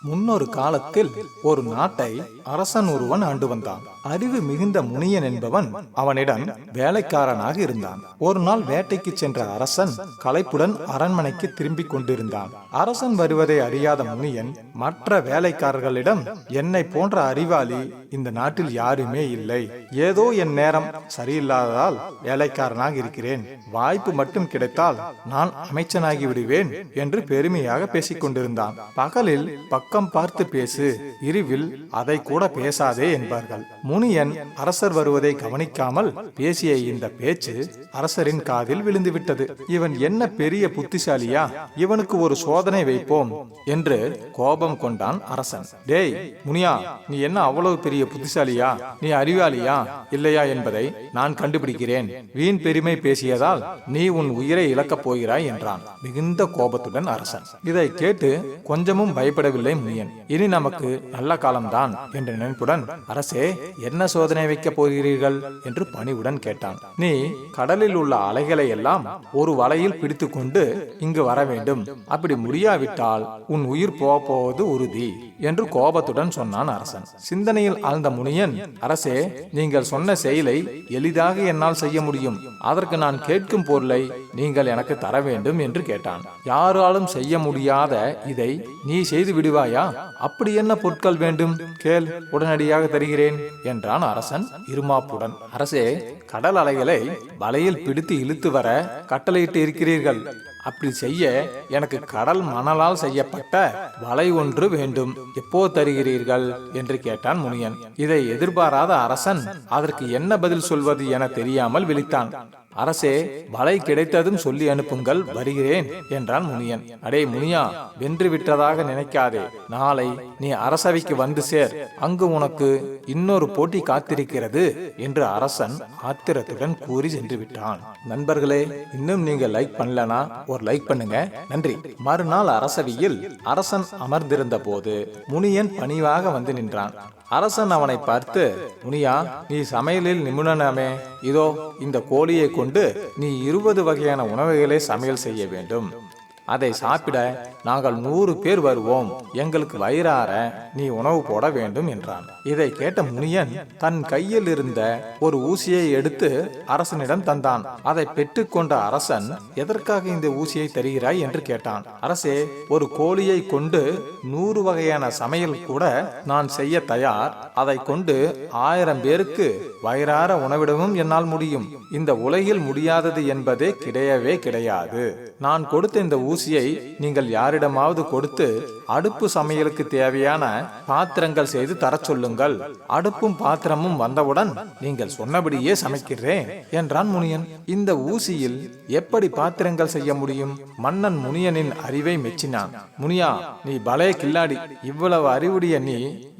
முன்னொரு காலத்தில் ஒரு நாட்டை அரசன் ஒருவன் ஆண்டு வந்தான். அறிவு மிகுந்த முனியன் என்பவன் அவனிடம் வேலைக்காரனாக இருந்தான். ஒரு நாள் வேட்டைக்கு சென்ற அரசன் களைப்புடன் அரண்மனைக்கு திரும்பிக் கொண்டிருந்தான். அரசன் வருவதை அறியாத முனியன் மற்ற வேலைக்காரர்களிடம் என்னை போன்ற அறிவாளி இந்த நாட்டில் யாருமே இல்லை. ஏதோ என் நேரம் சரியில்லாததால் வேலைக்காரனாக இருக்கிறேன். வாய்ப்பு மட்டும் கிடைத்தால் நான் அமைச்சனாகி விடுவேன் என்று பெருமையாக பேசிக் கொண்டிருந்தான். பகலில் பக்கம் பார்த்து பேசு இருவில் அதை கூட பேசாதே என்பார்கள். முனியன் அரசர் வருவதை கவனிக்காமல் பேசிய இந்த பேச்சு அரசரின் காதில் விழுந்துவிட்டது. இவன் என்ன பெரிய புத்திசாலியா? இவனுக்கு ஒரு சோதனை வைப்போம் என்று கோபம் கொண்டான் அரசன். டேய் முனியா நீ என்ன அவ்வளவு பெரிய புத்திசாலியா? நீ அறிவாளியா? இல்லையா என்பதை நான் கண்டுபிடிக்கிறேன். வீண் பெருமை பேசியதால் நீ உன் உயிரை இழக்கப் போகிறாய் என்றான் மிகுந்த கோபத்துடன் அரசன். இதை கேட்டு கொஞ்சமும் பயப்படவில்லை முனியன். இனி நமக்கு நல்ல காலம்தான் என்ற நினைப்புடன் அரசே என்ன சோதனை வைக்கப் போகிறீர்கள்? என்று பணிவுடன் கேட்டான். நீ கடலில் உள்ள அலைகளை எல்லாம் ஒரு வலையில் பிடித்துக்கொண்டு இங்கு வர வேண்டும். அப்படி முடியாவிட்டால் உன் உயிர் போக போவது உறுதி என்று கோபத்துடன் சொன்னான் அரசன். சிந்தனையில் ஆழ்ந்த முனியன் அரசே நீங்கள் சொன்ன செயலை எளிதாக என்னால் செய்ய முடியும். அதற்கு நான் கேட்கும் பொருளை நீங்கள் எனக்கு தர வேண்டும் என்று கேட்டான். யாராலும் செய்ய முடியாத இதை நீ செய்து விடுவாயா? அப்படி என்ன பொருட்கள் வேண்டும்? கேள் உடனடியாக தருகிறேன் என்றான் அரசன் இருமாப்புடன். அரசே கடல் அலைகளை வலையில் பிடித்து இழுத்து வர கட்டளையிட்டு இருக்கிறீர்கள். அப்படி செய்ய எனக்கு கடல் மணலால் செய்யப்பட்ட வலை ஒன்று வேண்டும். எப்போ தருகிறீர்கள்? என்று கேட்டான் முனியன். இதை எதிர்பாராத அரசன் அதற்கு என்ன பதில் சொல்வது என தெரியாமல் விழித்தான். அரசே வலை கிடைத்ததும் சொல்லி அனுப்புங்கள் வருகிறேன் என்றான் முனியன். அடே முனியா வென்று விட்டதாக நினைக்காதே. நாளை நீ அரசவைக்கு வந்து சேர். அங்கு உனக்கு இன்னொரு போட்டி காத்திருக்கிறது என்று அரசன் ஆத்திரத்துடன் கூறி சென்று விட்டான். நண்பர்களே இன்னும் நீங்க லைக் பண்ணலனா ஒரு லைக் பண்ணுங்க. நன்றி. மறுநாள் அரசவையில் அரசன் அமர்ந்திருந்த போது முனியன் பணிவாக வந்து நின்றான். அரசன் அவனை பார்த்து முனியா நீ சமையலில் நிபுணனாமே. இதோ இந்த கோழியை கொண்டு நீ இருபது வகையான உணவுகளை சமையல் செய்ய வேண்டும். அதை சாப்பிட நாங்கள் நூறு பேர் வருவோம். எங்களுக்கு வயிறார நீ உணவு போட வேண்டும் என்றான். இதை கேட்ட முனியன் தன் கையில் இருந்த ஒரு ஊசியை எடுத்து அரசனிடம் தந்தான். அதை பெற்றுக்கொண்ட அரசன் எதற்காக இந்த ஊசியை தருகிறாய்? என்று கேட்டான். அரசே ஒரு கோழியை கொண்டு நூறு வகையான சமையல் கூட நான் செய்ய தயார். அதை கொண்டு ஆயிரம் பேருக்கு வயிறார உணவிடவும் என்னால் முடியும். இந்த உலகில் முடியாதது என்பதே கிடையவே கிடையாது. நான் கொடுத்த இந்த ஊசியை நீங்கள் யாரிடமாவது கொடுத்து அடுப்பு சமையலுக்கு தேவையான பாத்திரங்கள் செய்து தரச் சொல்லுங்கள். அடுப்பும் பாத்திரமும் வந்தவுடன் நீங்கள் சொன்னபடியே சமைக்கிறேன் என்றான் முனியன். இந்த ஊசியில் எப்படி பாத்திரங்கள் செய்ய முடியும்? மன்னன் முனியனின் அறிவை மெச்சினான். முனியா நீ பலே கில்லாடி இவ்வளவு அறிவுடைய நீ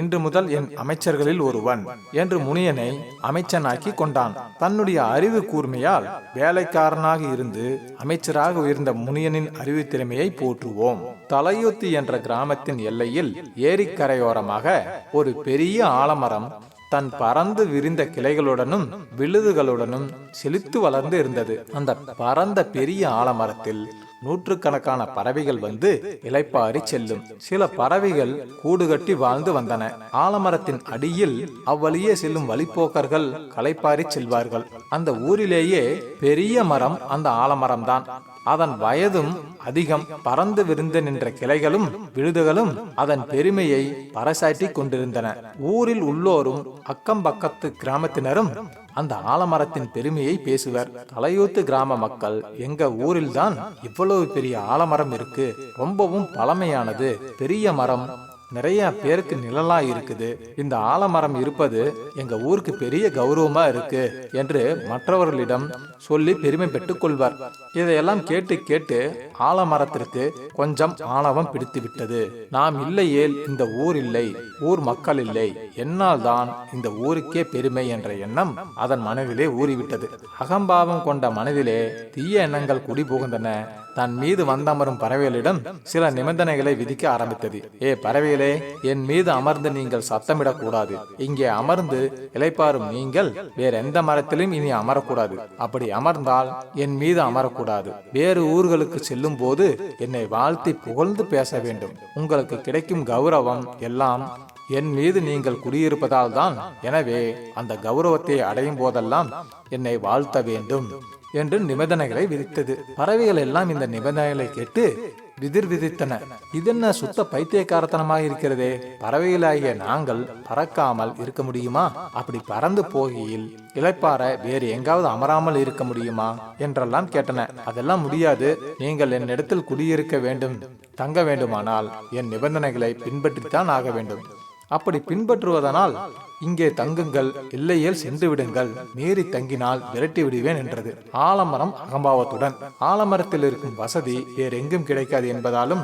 இன்று முதல் என் அமைச்சர்களில் ஒருவன் என்று முனியனை அமைச்சனாக்கி கொண்டான். தன்னுடைய அறிவு கூர்மையால் வேலைக்காரனாக இருந்து அமைச்சராக உயர்ந்த முனியனின் அறிவு திறமையை போற்றுவோம். தலையுத்தி என்ற கிராமத்தின் எல்லையில் ஏரிக்கரையோரமாக ஒரு பெரிய ஆலமரம் தன் பறந்து விரிந்த கிளைகளுடனும் விழுதுகளுடனும் செழித்து வளர்ந்து இருந்தது. அந்த பரந்த பெரிய ஆலமரத்தில் நூற்றுக்கணக்கான பறவைகள் வந்து இலைப்பாரி செல்லும். சில பறவைகள் கூடு கட்டி வாழ்ந்து வந்தன. ஆலமரத்தின் அடியில் அவ்வழியே செல்லும் வழிப்போக்கர்கள் களைப்பாரி செல்வார்கள். அந்த ஊரிலேயே பெரிய மரம் அந்த ஆலமரம்தான். அதன் வயதும் அதிகம் பறந்து விரிந்து நின்ற கிளைகளும் விழுதுகளும் அதன் பெருமையை பறைசாட்டி கொண்டிருந்தன. ஊரில் உள்ளோரும் அக்கம் பக்கத்து கிராமத்தினரும் அந்த ஆலமரத்தின் பெருமையை பேசுவர். தலையூத்து கிராம மக்கள் எங்க ஊரில்தான் இவ்வளவு பெரிய ஆலமரம் இருக்கு. ரொம்பவும் பழமையானது. பெரிய மரம் நிறைய பேருக்கு நிழலா இருக்குது. இந்த ஆலமரம் இருப்பது எங்க ஊருக்கு பெரிய கௌரவமா இருக்கு என்று மற்றவர்களிடம் சொல்லி பெருமை பெற்றுக் கொள்வார். இதையெல்லாம் கேட்டு கேட்டு ஆலமரத்திற்கு கொஞ்சம் ஆணவம் பிடித்து விட்டது நாம் இல்லையேல் இந்த ஊர் இல்லை ஊர் மக்கள் இல்லை. என்னால் தான் இந்த ஊருக்கே பெருமை என்ற எண்ணம் அதன் மனதிலே ஊறிவிட்டது. அகம்பாவம் கொண்ட மனதிலே தீய எண்ணங்கள் குடி புகுந்தன தன் மீது வந்தமரும் பறவைகளிடம் சில நிபந்தனைகளை விதிக்க ஆரம்பித்தது. ஏ பறவைகளே என் மீது அமர்ந்து நீங்கள் சத்தமிடக் கூடாது இங்கே அமர்ந்து இளைப்பாரும் நீங்கள் வேற எந்த மரத்திலும் இனி அமரக்கூடாது. அப்படி அமர்ந்தால் என் மீது அமரக்கூடாது. வேறு ஊர்களுக்கு செல்லும் போது என்னை வாழ்த்தி புகழ்ந்து பேச வேண்டும். உங்களுக்கு கிடைக்கும் கௌரவம் எல்லாம் என் மீது நீங்கள் குடியிருப்பதால் தான் எனவே அந்த கௌரவத்தை அடையும் போதெல்லாம் என்னை வாழ்த்த வேண்டும். என்று நிபந்தனைகளை விதித்தது. பறவைகள் எல்லாம் இந்த நிபந்தனைகளை கேட்டு விதிர் விதித்தன. இதென்ன சுத்த பைத்தியக்காரத்தனமாக இருக்கிறதே? பறவைகளாகிய நாங்கள் பறக்காமல் இருக்க முடியுமா? அப்படி பறந்து போகையில் இளைப்பாற வேறு எங்காவது அமராமல் இருக்க முடியுமா? என்றெல்லாம் கேட்டன. அதெல்லாம் முடியாது. நீங்கள் என்னிடத்தில் குடியிருக்க வேண்டும் தங்க வேண்டுமானால் என் நிபந்தனைகளை பின்பற்றித்தான் ஆக வேண்டும். அப்படி பின்பற்றுவதனால் இங்கே தங்குங்கள் இல்லையேல் சென்று விடுங்கள் மீறி தங்கினால் விரட்டி விடுவேன் என்றது. ஆலமரம் அகம்பாவத்துடன். ஆலமரத்தில் இருக்கும் வசதி வேறெங்கும் கிடைக்காது என்பதாலும்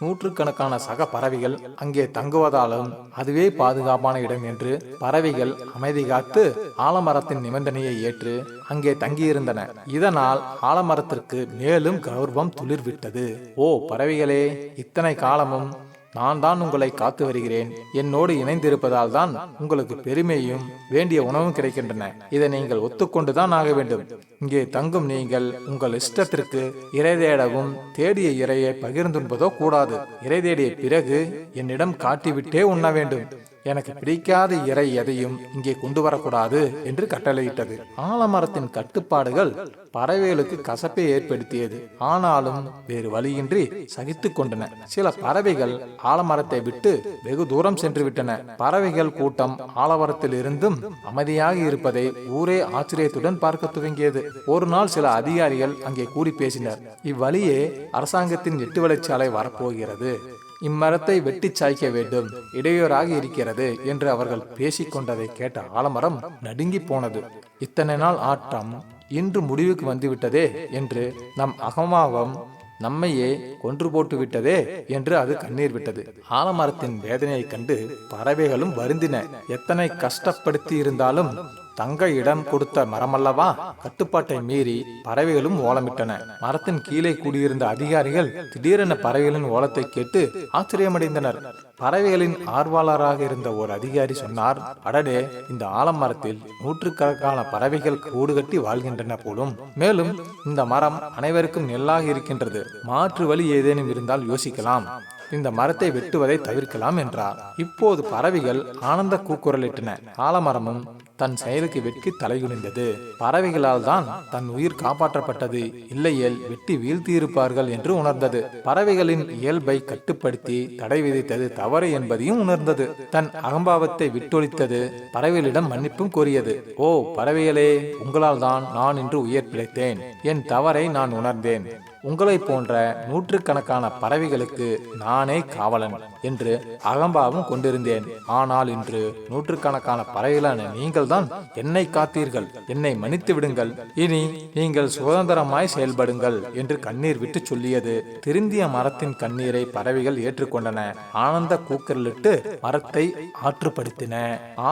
நூற்றுக்கணக்கான சக பறவைகள் அங்கே தங்குவதாலும் அதுவே பாதுகாப்பான இடம் என்று பறவைகள் அமைதி காத்து ஆலமரத்தின் நிபந்தனையை ஏற்று அங்கே தங்கியிருந்தன. இதனால் ஆலமரத்திற்கு மேலும் கௌரவம் துளிர்விட்டது. ஓ பறவைகளே இத்தனை காலமும் நான் தான் உங்களை காத்து வருகிறேன். என்னோடு இணைந்திருப்பதால் தான் உங்களுக்கு பெருமையும் வேண்டிய உணவும் கிடைக்கின்றன. இதை நீங்கள் ஒத்துக்கொண்டுதான் ஆக வேண்டும். இங்கே தங்கும் நீங்கள் உங்கள் இஷ்டத்திற்கு இறை தேடவும் தேடிய இறையை பகிர்ந்துண்பதோ கூடாது. இறை தேடிய பிறகு என்னிடம் காட்டிவிட்டே உண்ண வேண்டும். எனக்கு பிடிக்காத இறை எதையும் இங்கே கொண்டு வரக்கூடாது என்று கட்டளையிட்டது. ஆலமரத்தின் கட்டுப்பாடுகள் பறவைகளுக்கு கசப்பை ஏற்படுத்தியது. ஆனாலும் வேறு வழியின்றி சகித்து கொண்டன. சில பறவைகள் ஆலமரத்தை விட்டு வெகு தூரம் சென்று விட்டன பறவைகள் கூட்டம் ஆலமரத்தில் இருந்தும் அமைதியாக இருப்பதை ஊரே ஆச்சரியத்துடன் பார்க்க துவங்கியது. ஒரு நாள் சில அதிகாரிகள் அங்கே கூடி பேசினர். இவ்வழியே அரசாங்கத்தின் எட்டு வழிச்சாலை வரப்போகிறது. இம்மரத்தை வெட்டி சாய்க்க வேண்டும் இடையூறாக இருக்கிறது என்று அவர்கள் பேசிக்கொண்டதை கேட்ட ஆலமரம் நடுங்கி போனது. இத்தனை நாள் ஆட்டம் இன்று முடிவுக்கு வந்துவிட்டதே என்று நம் அகமாவம் நம்மையே கொன்று போட்டு விட்டதே என்று அது கண்ணீர் விட்டது. ஆலமரத்தின் வேதனையைக் கண்டு பறவைகளும் வருந்தின. எத்தனை கஷ்டப்படுத்தி இருந்தாலும் தங்க இடம் கொடுத்த மரமல்லவா கட்டுப்பாட்டை மீறி பறவைகளும் ஓலமிட்டன. மரத்தின் கீழே கூடியிருந்த அதிகாரிகள் திடீரென பறவைகளின் ஓலத்தை கேட்டு ஆச்சரியமடைந்தனர். பறவைகளின் ஆர்வலராக இருந்த ஒரு அதிகாரி சொன்னார் அடடே இந்த ஆலமரத்தில் நூற்றுக்கணக்கான பறவைகள் கூடு கட்டி வாழ்கின்றன போலும். மேலும் இந்த மரம் அனைவருக்கும் நெல்லாக இருக்கின்றது. மாற்று வழி ஏதேனும் இருந்தால் யோசிக்கலாம். இந்த மரத்தை வெட்டுவதை தவிர்க்கலாம் என்றார். இப்போது பறவைகள் ஆனந்த கூக்குரலிட்டன. ஆலமரமும் தன் செயலுக்கு வெட்கி தலைகுனிந்தது. பறவைகளால் தான் தன் உயிர் காப்பாற்றப்பட்டது. இல்லையேல் வெட்டி வீழ்த்தியிருப்பார்கள் என்று உணர்ந்தது. பறவைகளின் இயல்பை கட்டுப்படுத்தி தடை விதித்தது தவறு என்பதையும் உணர்ந்தது. தன் அகம்பாவத்தை விட்டொழித்தது பறவைகளிடம் மன்னிப்பும் கோரியது. ஓ பறவைகளே உங்களால் தான் நான் இன்று உயிர் பிழைத்தேன். என் தவறை நான் உணர்ந்தேன். உங்களைப் போன்ற நூற்றுக்கணக்கான பறவைகளுக்கு நானே காவலன் என்று அகம்பாவம் கொண்டிருந்தேன். ஆனால் இன்று நூற்றுக்கணக்கான பறவைகளான நீங்கள் தான் என்னை காத்தீர்கள். என்னை மன்னித்து விடுங்கள். இனி நீங்கள் சுதந்திரமாய் செயல்படுங்கள் என்று கண்ணீர் விட்டு சொல்லியது. திருந்திய மரத்தின் கண்ணீரை பறவைகள் ஏற்றுக்கொண்டன. ஆனந்த கூக்கரலிட்டு மரத்தை ஆற்றுப்படுத்தின.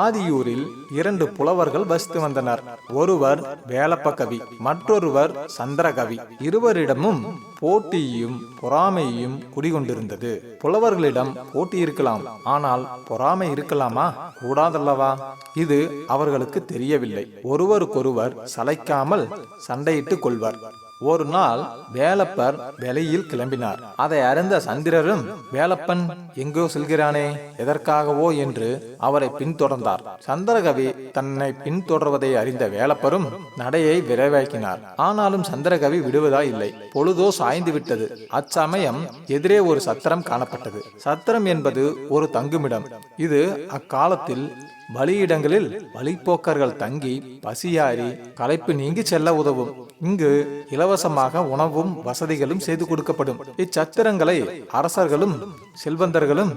ஆதியூரில் இரண்டு புலவர்கள் வசித்து வந்தனர். ஒருவர் வேலப்ப கவி மற்றொருவர் சந்திரகவி. இருவரிடமும் போட்டியும் பொறாமையும் குடிகொண்டிருந்தது. புலவர்களிடம் போட்டி இருக்கலாம். ஆனால் பொறாமை இருக்கலாமா? கூடாதல்லவா? இது அவர்களுக்கு தெரியவில்லை. ஒருவருக்கொருவர் சளைக்காமல் சண்டையிட்டுக் கொள்வர். ஒரு நாள் வேலப்பர் வெளியில் கிளம்பினார். அதை அறிந்த சந்திரரும் வேலப்பன் எங்கோ செல்கிறானே எதற்காகவோ? என்று அவரை பின்தொடர்ந்தார். சந்திரகவி தன்னை பின்தொடர்வதை அறிந்த வேலப்பரும் நடையை விரைவாக்கினார். ஆனாலும் சந்திரகவி விடுவதா இல்லை. பொழுதோ சாய்ந்து விட்டது அச்சமயம் எதிரே ஒரு சத்திரம் காணப்பட்டது. சத்திரம் என்பது ஒரு தங்குமிடம். இது அக்காலத்தில் பலியிடங்களில் வழிப்போக்கர்கள் தங்கி பசியாறி களைப்பு நீங்கி செல்ல உதவும். இங்கு இலவசமாக உணவும் வசதிகளும் செய்து கொடுக்கப்படும். இச்சத்திரங்களை அரசர்களும் செல்வந்தர்களும்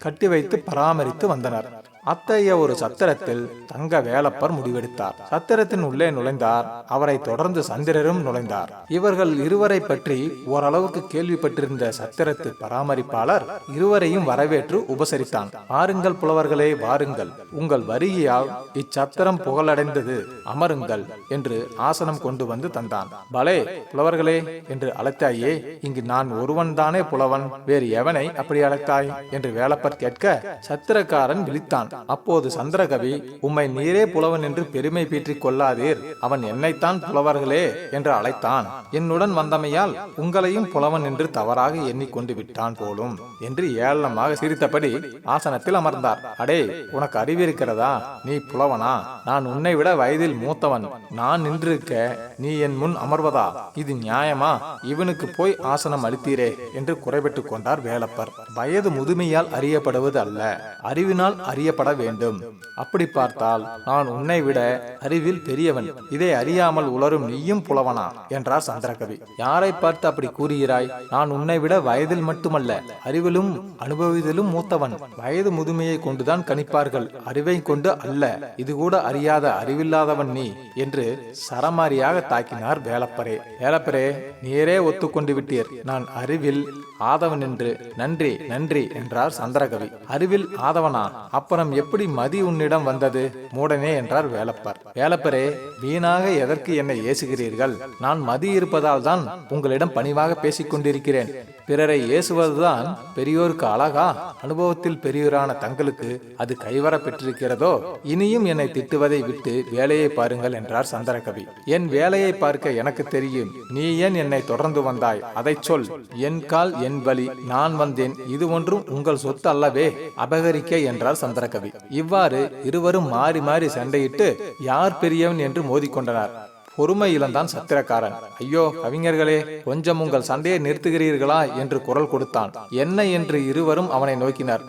கட்டி வைத்து பராமரித்து வந்தனர். அத்தகைய ஒரு சத்திரத்தில் தங்க வேலப்பர் முடிவெடுத்தார். சத்திரத்தின் உள்ளே நுழைந்தார். அவரை தொடர்ந்து சந்திரரும் நுழைந்தார். இவர்கள் இருவரை பற்றி ஓரளவுக்கு கேள்விப்பட்டிருந்த சத்திரத்து பராமரிப்பாளர் இருவரையும் வரவேற்று உபசரித்தான். வாருங்கள் புலவர்களே வாருங்கள். உங்கள் வருகையால் இச்சத்திரம் புகழடைந்தது. அமருங்கள் என்று ஆசனம் கொண்டு வந்து தந்தான். பலே புலவர்களே என்று அழைத்தாயே இங்கு நான் ஒருவன் தானே புலவன். வேறு எவனை அப்படி அழைத்தாய்? என்று வேலப்பர் கேட்க சத்திரக்காரன் விழித்தான். அப்போது சந்திரகவி உம்மை நீரே புலவன் என்று பெருமை பீற்றிக் கொள்ளாதீர். அவன் என்னைத்தான் புலவர்களே என்று அழைத்தான். என்னுடன் வந்தமையால் உங்களையும் புலவன் என்று தவறாக எண்ணிக்கொண்டு விட்டான் போலும் என்று ஏளனமாக சிரித்தபடி ஆசனத்தில் அமர்ந்தார். அடே உனக்கு அறிவிருக்கிறதா நீ புலவனா? நான் உன்னை விட வயதில் மூத்தவன். நான் நின்றிருக்க நீ என் முன் அமர்வதா? இது நியாயமா? இவனுக்கு போய் ஆசனம் அளித்தீரே என்று குறைபட்டுக் கொண்டார் வேலப்பர். வயது முதுமையால் அறியப்படுவது அல்ல. அறிவினால் அறியப்பட வேண்டும். அப்படி பார்த்தால் நான் உன்னை விட அறிவில் பெரியவன். இதை அறியாமல் உளரும் நீயும் புலவனா? என்றார் சந்திரகவி. யாரை பார்த்து அப்படி கூறுகிறாய்? நான் உன்னை விட வயதில் மட்டுமல்ல அறிவிலும் அனுபவத்திலும் மூத்தவன். வயது முதுமையை கொண்டுதான் கணிப்பார்கள். அறிவை கொண்டு அல்ல இது கூட அறியாத அறிவில்லாதவன் நீ என்று சரமாரியாக தாக்கினார் வேலப்பரே வேலப்பரே நீரே ஒத்துக்கொண்டு விட்டீர். நான் அறிவில் ஆதவன் என்று. நன்றி நன்றி என்றார் சந்திரகவி. அறிவில் ஆதவனா? அப்புறம் எப்படி மதி உன்னிடம் வந்தது? மூடனே என்றார் வேலப்பர். வேலப்பரே வீணாக எதற்கு என்னை ஏசுகிறீர்கள்? நான் மதி இருப்பதால் தான் உங்களிடம் பணிவாக பேசிக் கொண்டிருக்கிறேன் பிறரை ஏசுவதுதான் பெரியோருக்கு அழகா? அனுபவத்தில் பெரியோரான தங்களுக்கு அது கைவர பெற்றிருக்கிறதோ? இனியும் என்னை திட்டுவதை விட்டு வேலையை பாருங்கள் என்றார் சந்திரகவி. என் வேலையை பார்க்க எனக்கு தெரியும். நீ ஏன் என்னை தொடர்ந்து வந்தாய்? அதைச் சொல். என் கால் என் வழி நான் வந்தேன். இது ஒன்றும் உங்கள் சொத்து அல்லவே. அபகரிக்க என்றார் சந்திரகவி. இவ்வாறு இருவரும் மாறி மாறி சண்டையிட்டு யார் பெரியவன்? என்று மோதிக்கொண்டனர். பொறுமை இழந்தான் சத்திரக்காரன். ஐயோ கவிஞர்களே கொஞ்சம் உங்கள் சண்டையை நிறுத்துகிறீர்களா என்று குரல் கொடுத்தான். என்ன என்று இருவரும் அவனை நோக்கினர்.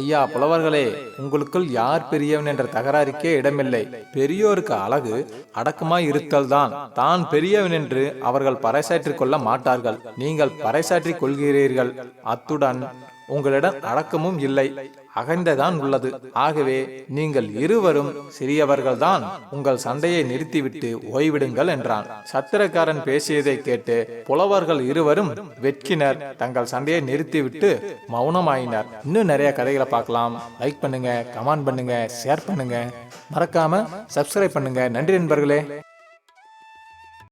ஐயா புலவர்களே உங்களுக்குள் யார் பெரியவன் என்ற தகராறுக்கே இடமில்லை. பெரியோருக்கு அழகு அடக்கமாய் இருத்தல் தான். தான் பெரியவன் என்று அவர்கள் பறைசாற்றிக் கொள்ள மாட்டார்கள். நீங்கள் பறைசாற்றிக் கொள்கிறீர்கள். அத்துடன் உங்களிடம் அடக்கமும் இல்லை. அகந்ததான் உள்ளது. ஆகவே நீங்கள் இருவரும் சிறியவர்கள்தான். உங்கள் சண்டையை நிறுத்திவிட்டு ஓய்விடுங்கள் என்றான். சத்திரக்காரன் பேசியதை கேட்டு புலவர்கள் இருவரும் வெட்கினர். தங்கள் சண்டையை நிறுத்திவிட்டு மௌனமாயினர். இன்னும் நிறைய கதைகளை பார்க்கலாம். லைக் பண்ணுங்க கமெண்ட் பண்ணுங்க ஷேர் பண்ணுங்க. மறக்காம சப்ஸ்கிரைப் பண்ணுங்க. நன்றி நண்பர்களே.